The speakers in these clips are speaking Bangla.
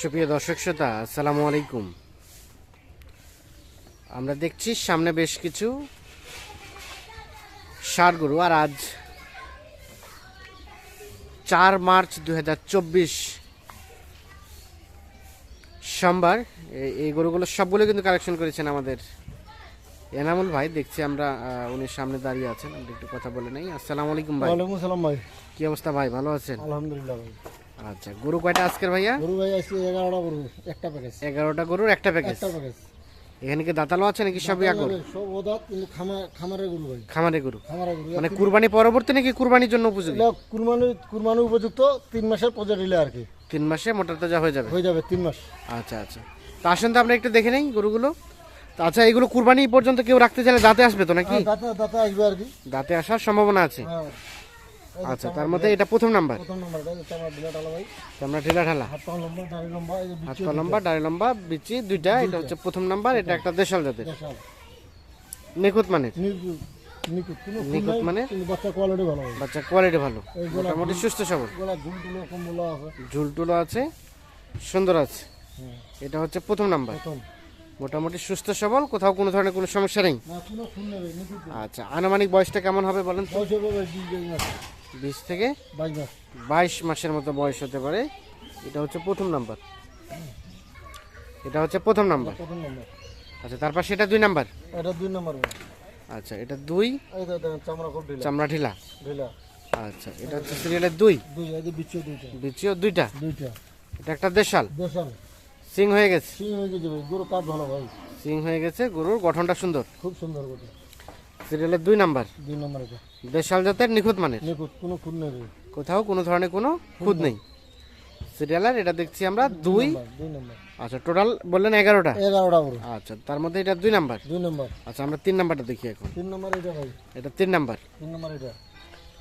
সুপ্রিয় দর্শক শ্রোতা আসসালামু আলাইকুম। আমরা দেখছি সামনে বেশ কিছু ষাট গরু আর আজ চার মার্চ দু সোমবার এই গরুগুলো সবগুলো কিন্তু কালেকশন করেছেন আমাদের এনামুল ভাই। দেখছি আমরা উনি সামনে দাঁড়িয়ে আছেন আমরা একটু কথা বলে নেই। আসসালামু আলাইকুম ভাই। ওয়ালাইকুম ভাই। কি অবস্থা ভাই ভালো আছেন? আলহামদুলিল্লাহ ভাই। আচ্ছা গরু কয়টা আজকের ভাইয়া? গরু ভাই আসছে এগারোটা গরু একটা প্যাকেজ। এগারোটা গরুর একটা প্যাকেজ? একটা প্যাকেজ। এখানে কি দাঁতালো আছে নাকি সবই আগর সব ওদাত কিন্তু খামার গরু ভাই। খামারে গরু। খামারের গরু। মানে কুরবানি পরবর্তী নাকি কুরবানির জন্য উপযোগী? এগুলা কুরবানি কুরবানি উপযুক্ত তিন মাসের পর্যায়ে দিলে আর কি। তিন মাসে মোটা তাজা হয়ে যাবে? হয়ে যাবে তিন মাস। আচ্ছা আচ্ছা। তো আসেন তো আমরা একটু দেখে নেই গরুগুলো। আচ্ছা এগুলো কুরবানি পর্যন্ত কেউ রাখতে চাইলে দাঁতে আসবে তো নাকি? দাঁতে দাঁতে আসবে আর কি। দাঁতে আসার সম্ভাবনা আছে। হ্যাঁ। আচ্ছা তার মধ্যে এটা প্রথম নাম্বার? প্রথম আলো ভাই। আমরা ঢিলা ঢালা? হাত পা লম্বা দাড়ি লম্বা এই যে হাত পা লম্বা ডাড়ি লম্বা বিচি দুইটা এটা হচ্ছে প্রথম নাম্বার এটা একটা দেশাল জাতের। নিখুঁত ফুল নিখুঁত মানে? বাচ্চা কোয়ালিটি ভালো বাচ্চা কোয়ালিটি ভালো। মোটামুটি সুস্থ সবল। গোলা ঝুল টুলো কম্বলা আছে। ঝুলটুলো আছে সুন্দর আছে। এটা হচ্ছে প্রথম নাম্বার। মোটামুটি সুস্থ সবল কোথাও কোনো ধরনের কোনো সমস্যা নেই। আচ্ছা আনুমানিক বয়সটা কেমন হবে বলেন বিশ থেকে বাইশ মাস বাইশ মাসের মতো বয়স হতে পারে। এটা হচ্ছে প্রথম নাম্বার। এটা হচ্ছে প্রথম নাম্বার। প্রথম নম্বর। আচ্ছা তারপর সেটা দুই নাম্বার? এটা দুই নম্বর। আচ্ছা এটা দুই চামড়া খুব ঢিলা। চামড়া ঢিলা? ঢিলা। আচ্ছা এটা হচ্ছে সিরিয়ালের দুই? এই দুইটা। দুইটা? এটা একটা দেশাল? দেশাল। সিং হয়ে গেছে? সিং হয়ে গেছে গরু কাঠ ভালো ভাই। সিং হয়ে গেছে গরুর গঠনটা সুন্দর। খুব সুন্দর গরু সিরিয়ালের দুই নাম্বার? দুই নম্বর এটা। দেশাল জাতের নিখুঁত মানের? নিকুত কোনো খুন নেই কোথাও কোনো ধরনের কোনো খুদ নেই। সিরিয়ালের এটা দেখছি আমরা দুই নম্বর আচ্ছা টোটাল বললেন এগারোটা? এগারোটা আচ্ছা তার মধ্যে এটা দুই নাম্বার? দুই নম্বর। আচ্ছা আমরা তিন নাম্বারটা দেখি এখন। তিন নম্বর এটা ভাই। এটা তিন নাম্বার। তিন নম্বর এটা।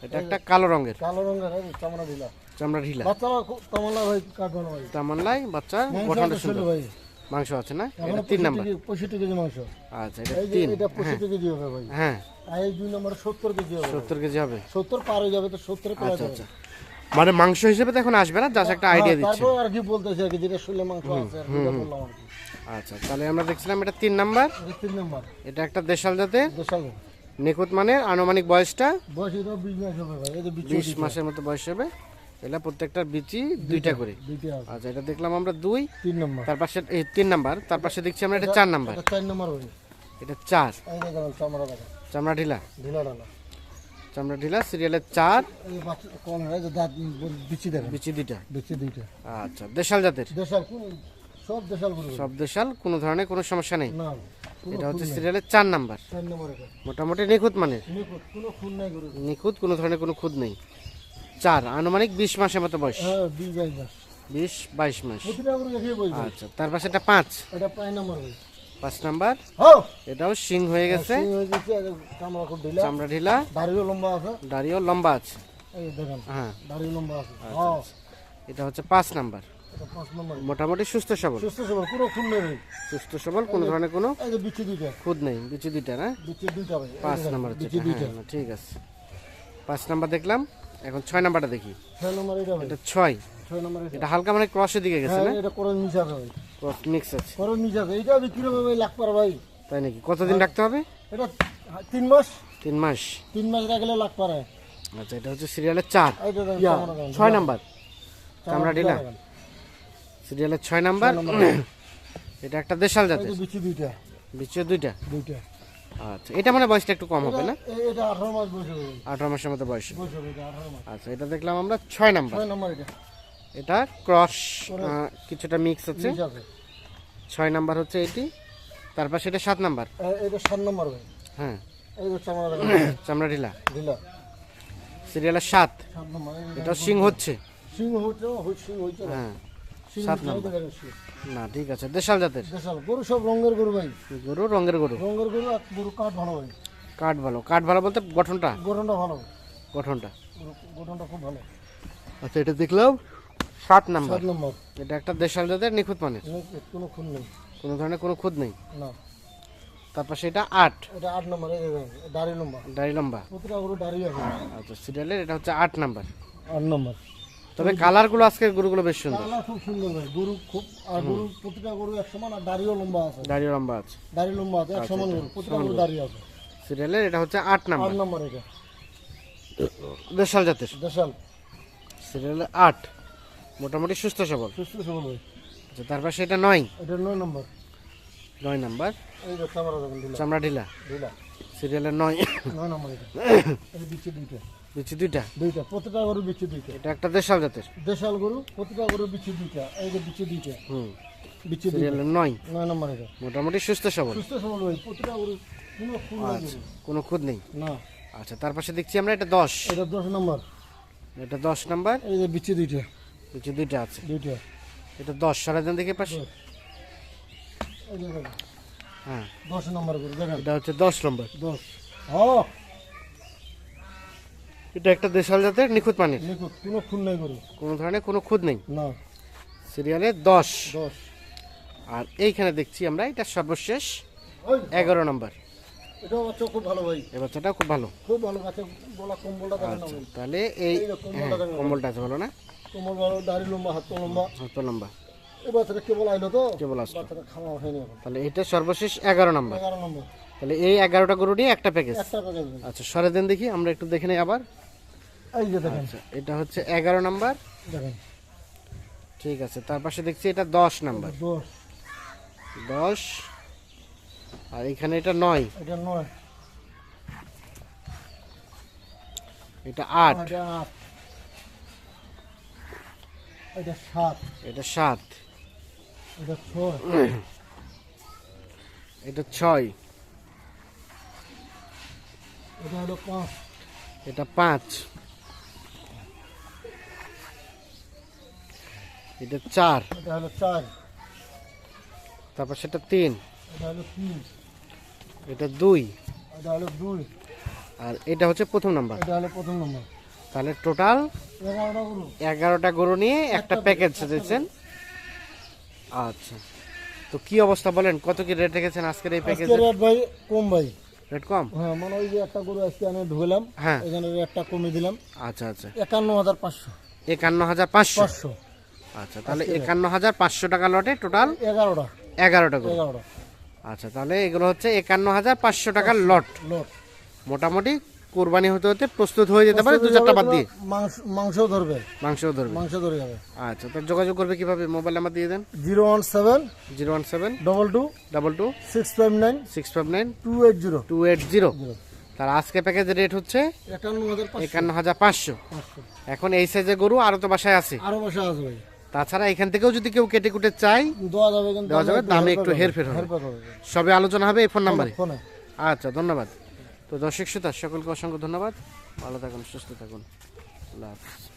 এটা একটা কালো রঙের। কালো রঙের চামড়া ঢিলা। চামড়া ঢিলা। বাচ্চারা খুব ভাই কাঠ ভালো ভাই তামান্লাই বাচ্চা গঠনটা সুন্দর। ভাই। মাংস আছে না? এটা তিন নাম্বার। পঁয়ষট্টি কেজি মাংস। আচ্ছা এটা তিন। এটা পঁয়ষট্টি কেজি হবে ভাই। হ্যাঁ। আর এই দুই নম্বর সত্তর কেজি হবে। সত্তর কেজি হবে। সত্তর পার হয়ে যাবে তো সত্তর প্লাস আচ্ছা আচ্ছা। মানে মাংস হিসেবে তো এখন আসবে না জাস্ট একটা আইডিয়া হ্যাঁ, দিচ্ছে। তারপর আর কি বলতেছে আর কি যেটা শরীরে মাংস আছে আর কি বললাম আর কি। আচ্ছা তাহলে আমরা দেখছিলাম এটা তিন নাম্বার। এটা তিন নম্বর। এটা একটা দেশাল জাতের। দেশাল নিখুঁত মানের আনুমানিক বয়সটা? বয়স এটা বিশ মাস হবে ভাই যে বিশ মাসের মতো বয়স হবে। এটা প্রত্যেকটার বিচি দুইটা করে। আচ্ছা এটা দেখলাম আমরা দুই তিন নম্বর। তার পাশে এই তিন নাম্বার তার পাশে দেখছি আমরা এটা চার নাম্বার। এটা চার নম্বর এটা চার। চামড়া ঢিলা। ঢিলা ডালা চামড়া ঢিলা সিরিয়ালের চার। যে দাঁত বিচি দুইটা। বিচি দুইটা। আচ্ছা দেশাল জাতের। দেশাল সব দেশাল সব দেশাল কোনো ধরনের কোনো সমস্যা নেই। না এটা হচ্ছে সিরিয়ালের চার নাম্বার। মোটামুটি নিখুঁত মানে নিখুঁত কোনো নাই নিখুঁত কোনো ধরনের কোনো খুদ নেই। চার আনুমানিক বিশ মাসের মতো বয়স। হ্যাঁ বিশ বাইশ মাস। আচ্ছা তার পাশে এটা পাঁচ পাঁচ নম্বর। এটাও সিং হয়ে গেছে। হয়ে গেছে চামড়া ঢিলা। দাড়িও লম্বা আছে। দাড়িও লম্বা আছে। হ্যাঁ। দাড়ি লম্বা আছে। হ্যাঁ এটা হচ্ছে পাঁচ নাম্বার। মোটামুটি সুস্থ সবল। সুস্থ সবল কোনো খুন নেই। সুস্থ সবল কোনো ধরনের কোনো বিচি দুইটা। খুদ নেই বিচি দুইটা না? বিচি দুইটা পাঁচ নাম্বার বিচি দুইটা। হ্যাঁ, ঠিক আছে। পাঁচ নাম্বার দেখলাম। এখন ছয় নাম্বারটা দেখি। ছয় নম্বর এটা এটা ছয়। ছয় নম্বর এটা হালকা মানে ক্রসের দিকে গেছে হ্যাঁ না? এটা করন মিশাবে ভাই। ক্রস মিক্স আছে। করন মিশাবে এটা বিক্রি হবে ভাই লাখ পার ভাই। তাই নাকি? কতদিন রাখতে হবে? এটা তিন মাস। তিন মাস। তিন মাস রাখলে লাখ পার আচ্ছা এটা হচ্ছে সিরিয়ালের চার। ছয় নাম্বার। ঢিলা দেখেন। সিরিয়ালের ছয় নাম্বার। এটা একটা দেশাল জাতের। বিচি দুইটা। বিচে দুইটা। দুইটা। আচ্ছা এটা মানে বয়সটা একটু কম হবে না? এটা মাস বয়স হবে মাসের মতো বয়স বয়স হবে এটা আঠারো মাস। আচ্ছা এটা দেখলাম আমরা ছয় নাম্বার। নম্বর এটা। এটা ক্রস কিছুটা মিক্স আছে। মিশাবে ছয় নাম্বার হচ্ছে এটি। তারপর সেটা সাত নাম্বার। এ- এটা সাত নম্বর ভাই। হ্যাঁ। এই চামড়া চামড়া ঢিলা ঢিলা। সিরিয়ালের সাত। নম্বর এই সিং হচ্ছে। সিং হচ্ছে হচ্ছে সিং হচ্ছে। হ্যাঁ। সাত নম্বর। না ঠিক আছে দেশাল জাতের। দেশাল গরু সব রঙের গরু ভাই। গরু রঙের গরু। রঙের গরু আর গরু কাঠ ভালো ভাই। কাঠ ভালো। কাঠ ভালো বলতে গঠনটা? গঠনটা ভালো। গঠনটা। গঠনটা খুব ভালো। আচ্ছা এটা দেখলাম। সাত নাম্বার। সাত নম্বর। এটা একটা দেশাল জাতের নিখুঁত মানের। কোনো- খুন নেই। কোনো ধরনের কোনো খুদ নেই? না। তারপর সেটা আট। এটা আট নম্বর দাড়ি লম্বা। দাড়ি লম্বা। প্রতিটা গরু দাঁড়িয়ে আছে। আচ্ছা সিরিয়ালের এটা হচ্ছে আট নাম্বার। আট নম্বর। তবে কালারগুলো আজকের গরুগুলো বেশ সুন্দর। কালার খুব সুন্দর ভাই গরু খুব আর গরু প্রতিটা গরু এক সমান আর দাড়িও লম্বা আছে। দাড়ি লম্বা আছে। দাড়ি লম্বা আছে এক সমান গরু প্রতিটা গরু। দাঁড়িয়ে আছে। সিরিয়ালের এটা হচ্ছে আট নাম্বার। আট নম্বর এটা। দেশাল জাতের। দেশাল। সিরিয়ালে আট। মোটামুটি সুস্থ সবল। সুস্থ সবল ভাই। আচ্ছা তার পাশে এটা নয়। এটা নয় নম্বর। নয় নাম্বার। এই যে ক্যামেরা দেখেন চামড়া ঢিলা। দিলাম সিরিয়ালের নয়। নয় নম্বর এটা। এই বিচি দুইটা। বিচি দুইটা? দুইটা প্রতিটা গরু বিচি দুইটা। এটা একটা দেশাল জাতের? দেশাল গরু প্রতিটা গরু বিচি দুইটা এই যে বিচি দুইটা। হুম। বিচি দুইটা। নয়? নয় নম্বর এটা। মোটামুটি সুস্থ সবল? সুস্থ সবল ভাই প্রতিটা গরু কোনো ফুল নাই কোনো খুদ নেই? না। আচ্ছা তার পাশে দেখছি আমরা এটা দশ। এটা দশ নম্বর। এটা দশ নাম্বার? এই যে বিচি দুইটা। বিচি দুইটা আছে। দুইটা। এটা দশ সারা দিন দেখে পাশে? হ্যাঁ। দশ নম্বর গরু দেখেন। এটা হচ্ছে দশ নম্বর। দশ। হ্যাঁ এটা একটা দেশাল জাতের নিখুঁত নিখুঁত কোনো খুন নাই গরু কোনো ধরনের কোনো খুদ নেই? না। সিরিয়ালে দশ। দশ। আর এইখানে দেখছি আমরা এটা সর্বশেষ এগারো নম্বর। এটাও বাচ্চা খুব ভালো ভাই। এই বাচ্চাটা খুব ভালো। খুব ভালো বাচ্চা গলা কম্বলটা দেখেন না আচ্ছা তাহলে এই কম্বলটা হ্যাঁ, আছে ভালো না? কোমর ভালো দাড়ি লম্বা হাত লম্বা। অত লম্বা। এই বাচ্চাটা কেবল আইলো তো? কেবল আসলো। বাচ্চাটা খাওয়া হয়নি তাহলে এটা সর্বশেষ এগারো নম্বর। এগারো নম্বর। তাহলে এই এগারোটা গরু নিয়ে একটা প্যাকেজ। আচ্ছা সরে দেন দেখি আমরা একটু দেখে নিই আবার। এই যে দেখেন। আচ্ছা এটা হচ্ছে এগারো নাম্বার। দেখেন। ঠিক আছে তার পাশে দেখছি এটা দশ নাম্বার। দশ আর এখানে এটা নয়। এটা নয়। এটা আট। এটা আট। এটা সাত। এটা সাত। এটা ছয়। এটা ছয়। এটা হলো পাঁচ। এটা পাঁচ। এটা চার। এটা হলো চার। তারপর সেটা তিন। এটা হলো তিন। এটা দুই। এটা হলো দুই। আর এটা হচ্ছে প্রথম নাম্বার। এটা হলো প্রথম নম্বর। তাহলে টোটাল এগারোটা গরু। এগারোটা গরু নিয়ে একটা প্যাকেজ দিয়েছেন। আচ্ছা। তো কি অবস্থা বলেন? কত কি রেট রেখেছেন আজকের এই প্যাকেজে রেট ভাই কম ভাই। রেট কম? হ্যাঁ মানে ওই যে একটা গরু আজকে আমি ঢুকলাম হ্যাঁ। এখানে রেটটা কমে দিলাম। আচ্ছা আচ্ছা। একান্ন হাজার পাঁচশো। একান্ন হাজার পাঁচশো। পাঁচশো। আচ্ছা তাহলে একান্ন হাজার পাঁচশো টাকা লটে টোটাল এগারোটা। এগারোটা গরু এগারোটা। আচ্ছা তাহলে এগুলো হচ্ছে একান্ন হাজার পাঁচশো টাকার লট। লোট। মোটামুটি কোরবানি হতে হতে প্রস্তুত হয়ে যেতে পারে দু চারটা বাদ দিয়ে। মাংস মাংসও ধরবে। মাংসও ধরবে। মাংস ধরে যাবে। আচ্ছা তো যোগাযোগ করবে কীভাবে? মোবাইল নাম্বার দিয়ে দেন। Zero one seven zero one seven double two double two six five nine six five nine two eight zero. Two eight zero. তার আজকে প্যাকেজের রেট হচ্ছে একান্ন হাজার পাঁচশো। এখন এই সাইজের গরু আরও তো বাসায় আছে। আরও বসে আছে ভাই। তাছাড়া এখান থেকেও যদি কেউ কেটে কুটে চাই দেওয়া যাবে দেওয়া যাবে, দামে একটু হেরফের হবে। সবে আলোচনা হবে এই ফোন নাম্বারে? আচ্ছা ধন্যবাদ। তো দর্শক শ্রোতা সকলকে অসংখ্য ধন্যবাদ। ভালো থাকুন সুস্থ থাকুন। আল্লাহ হাফিজ।